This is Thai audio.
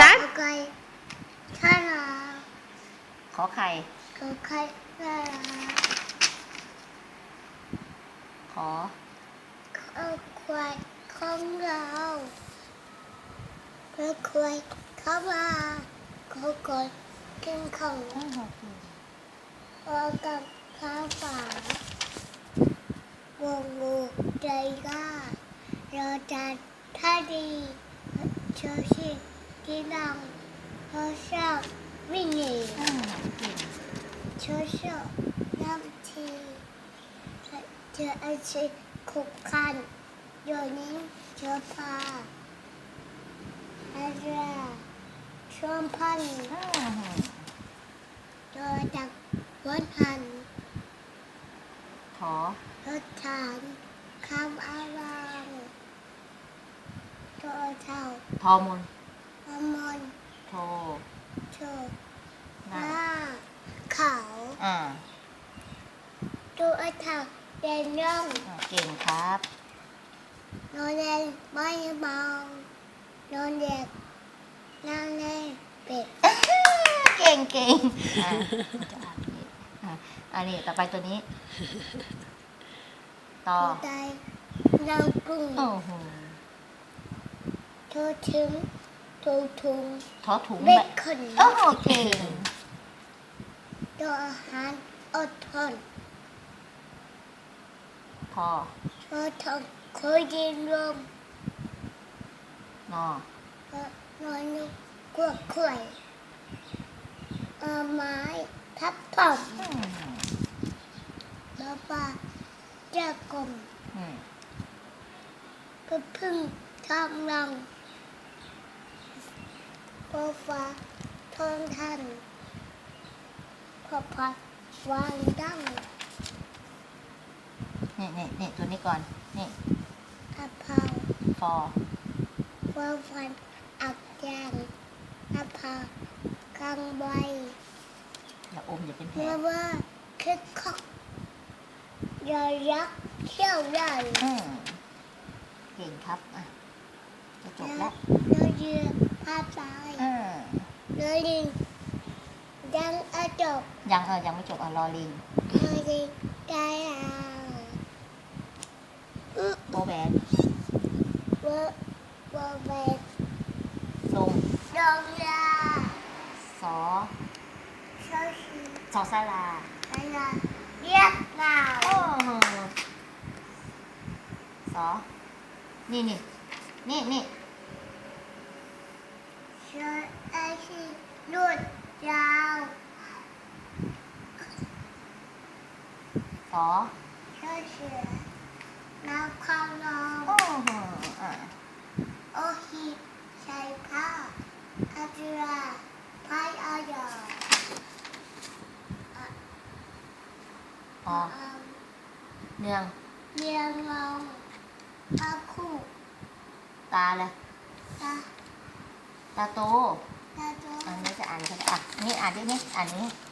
ตัดไก่ข้าราขอไข่ก็ไข่ข้าราขอเอาควายของเราเพื่อควายเข้ามาก็กดกินของเรากับข้าวฝาวงงูใจกล้าเราจะท่าดีเชื่อชิ ที่ดังเราชอบวิ่งหนีอืมเก่งเชื่อเชื่อน้ำทีเจอไอชีคุกคันโยนี้เจอพาอะไรช่วงพันอืมโดยจากวันพันขอรถฐานคำอารามตัวเท่า ทอมน มนโทโชหหน้าน้าเขาอ่าตัวเท่าเดินย่องอ่าเก่งครับนอนเล่นไม่เมองนอนเด็กนั่งเล่นเป็ดเก่งเก่งอ่าจะอ่านอย่างนี้อ่าอันนี้ต่อไปตัวนี้ ต่อตัวใดเรากุ้งโอ้โหตัวถึง ตัวทุงทอถุงเบ็แบดบขึ้นโอ้โหเก่งตัวอาหารอดทนพอตัวทนเคยยินลมนอนอนอยู่กลัวขวยเอาไม้ทับถมอืมบ้าบ้าจะกลมอืมก็พึ่งทำรัง พอฟ้าทองทันพอพัดวางดังนี่นี่นี่ตัวนี้ก่อน นี่อาพาวฟอวางฟันอักยางอาพาวกลางใบอย่าอมอย่าเป็นแผลเมื่อว่าคึกคักยายักษ์เขี้ยวใหญ่อืมเก่งครับ อะจะจบแล้วเนื้อเยื่อ ภาพตายอืมเนื้อลิงยังอาจบยังเออยังไม่จบอะรอลิงเนื้อลิงได้อะอึ๊บโบแบนเวอร์เวอร์เบสลงดงยาสอเช้าชีสอสาราอะไรเรียกเราโอ้โหสอนี่นี่นี่นี่ เช้าไอชีลุดยาวสอเช้าเชือน้ำข้าวลองโอ้โหอะโอฮิใช้ผ้าอาจุราพายอายออ๋อเนืองเรียงลองอาคู่ตาเลยตา ตาโตตาโตอันนี้จะอ่านก็ได้อะนี่อ่านดินี่อ่านนี้ต